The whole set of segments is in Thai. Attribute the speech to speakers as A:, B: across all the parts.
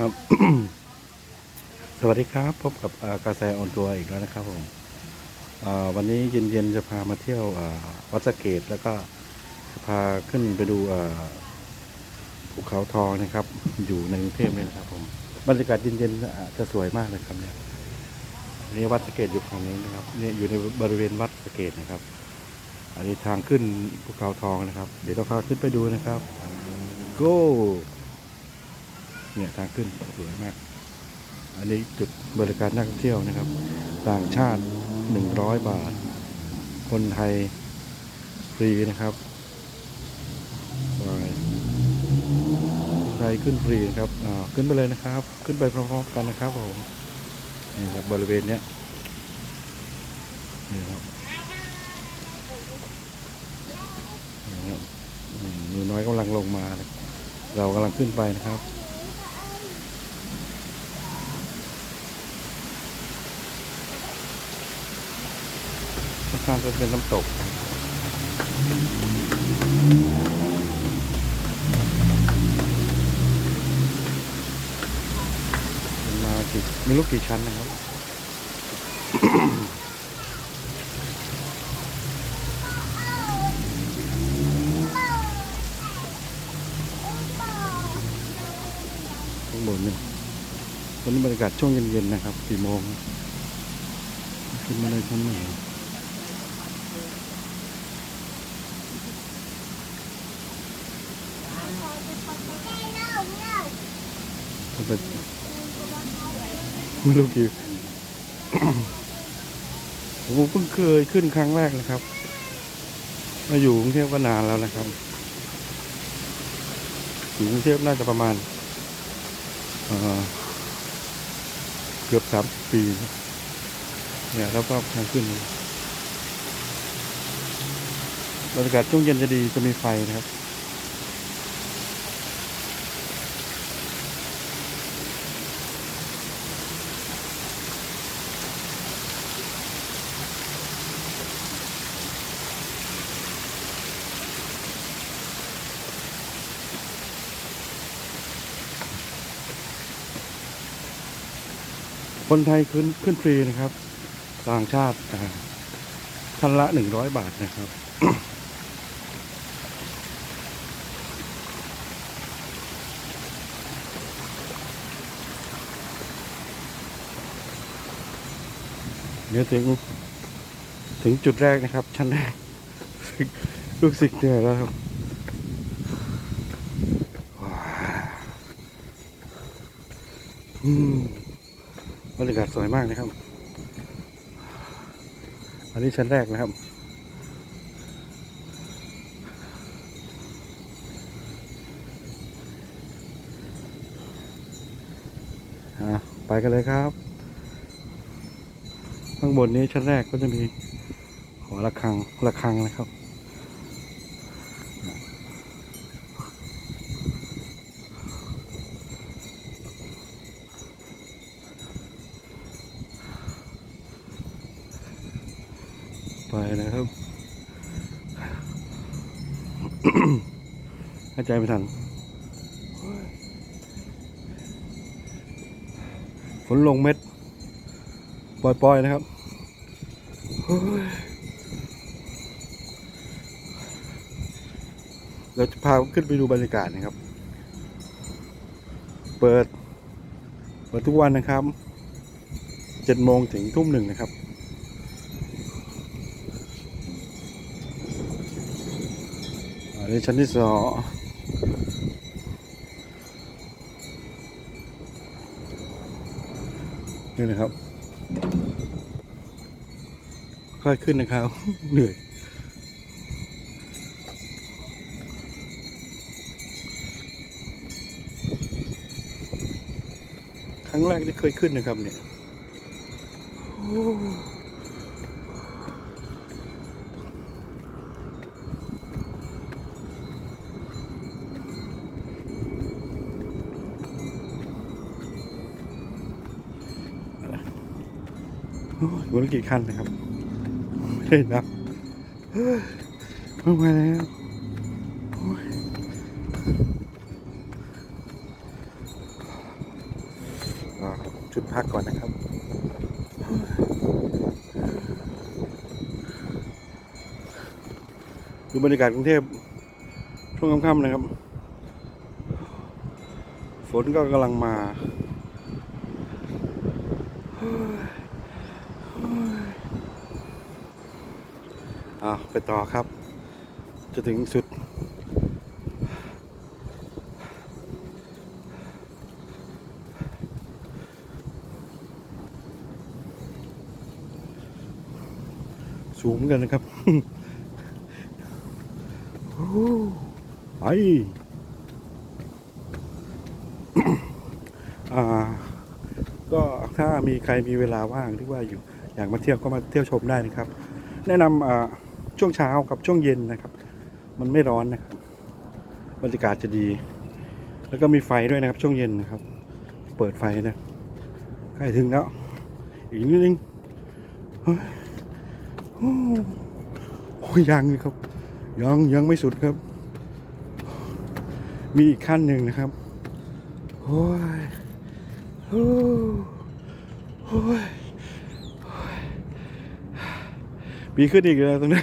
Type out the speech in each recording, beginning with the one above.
A: ครับสวัสดีครับพบกับกาแฟออนตัวอีกแล้วนะครับผมวันนี้เย็นๆจะพามาเที่ยววัดสะเกตแล้วก็จะพาขึ้นไปดูภูเขาทองนะครับ อยู่ในกรุงเทพเลยนะครับผมบรรยากาศเย็นๆจะสวยมากเลยครับเนี่ยนี่วัดสะเกตอยู่ฝั่งนี้นะครับนี่อยู่ในบริเวณวัดสะเกตนะครับ อันนี้ทางขึ้นภูเขาทองนะครับ เดี๋ยวเราพาขึ้นไปดูนะครับ go เนี่ยทางขึ้นสวยมาก อันนี้จุดบริการนักท่องเที่ยวนะครับ ต่างชาติ 100 บาท คนไทยฟรีนะครับไปคนไทยขึ้นฟรีนะครับอ่าขึ้นไปเลยนะครับ ขึ้นไปพร้อมๆกันนะครับผมนี่ครับบริเวณเนี้ยนี่ครับนี่ครับอืมหนูน้อยกำลังลงมา เรากำลังขึ้นไปนะครับ ข้างๆก็เป็นน้ำตก มากี่ไม่รู้กี่ชั้นนะครับข้างบนเนี่ยตอนนี้บรรยากาศช่วงเย็นๆนะครับสี่โมงขึ้นมาเลยชั้นหนึ่ง มันเป็น ไม่รู้กี่ผมเพิ่งเคยขึ้นครั้งแรกนะครับ มาอยู่กรุงเทพก็นานแล้วนะครับอยู่กรุงเทพน่าจะประมาณเกือบสามปี เนี่ยแล้วก็ทางขึ้นบรรยากาศช่วงเย็นจะดีจะมีไฟนะครับ คนไทยขึ้นขึ้นฟรีนะครับ ต่างชาติท่านละหนึ่งร้อยบาทนะครับเดี๋ยวถึงถึงจุดแรกนะครับ ชั้นแรกรู้สึกเหนื่อยแล้วครับว้าวอืม รรยากาศสวยมากนะครับ อันนี้ชั้นแรกนะครับ ไปกันเลยครับ ข้างบนนี้ชั้นแรกก็จะมีหอระฆังระฆังนะครับ ไปนะครับหายใจไม่ทันฝนลงเม็ด ปล่อย ๆ นะครับเราจะพาขึ้นไปดูบรรยากาศนะครับ เปิด เปิดทุกวันนะครับเจ็ดโมงถึงทุ่มหนึ่งนะครับ นี้ชั้นที่สองนี่นะครับ ค่อยขึ้นนะครับ เหนื่อย ครั้งแรกที่เคยขึ้นนะครับเนี่ย โอ้โอ้ยวันละกี่ขั้นนะครับ ไม่ได้นับเฮ้ยเพิ่งมาแล้วจุดพักก่อนนะครับดูบรรยากาศกรุงเทพช่วงค่ำๆนะครับ ฝนก็กำลังมา อ่าไปต่อครับ จะถึงสุด สูงกันนะครับโอ้ไปก็ถ้ามีใครมีเวลาว่างที่ว่าอยู่ อยากมาเที่ยวก็มาเที่ยวชมได้นะครับ แนะนำช่วงเช้ากับช่วงเย็นนะครับ มันไม่ร้อนนะครับบรรยากาศจะดี แล้วก็มีไฟด้วยนะครับ ช่วงเย็นนะครับ เปิดไฟนะใกล้ถึงแล้วอีกนิดนึงโอ้โหยังครับยังยังไม่สุดครับ มีอีกขั้นหนึ่งนะครับโอ้ยโอ้ย มีขึ้นอีกแล้วตรงนี้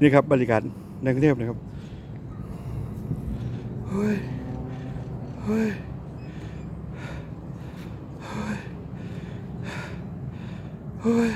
A: นี่ครับบรรยากาศในกรุงเทพนะครับเฮ้ยเฮ้ยเฮ้ย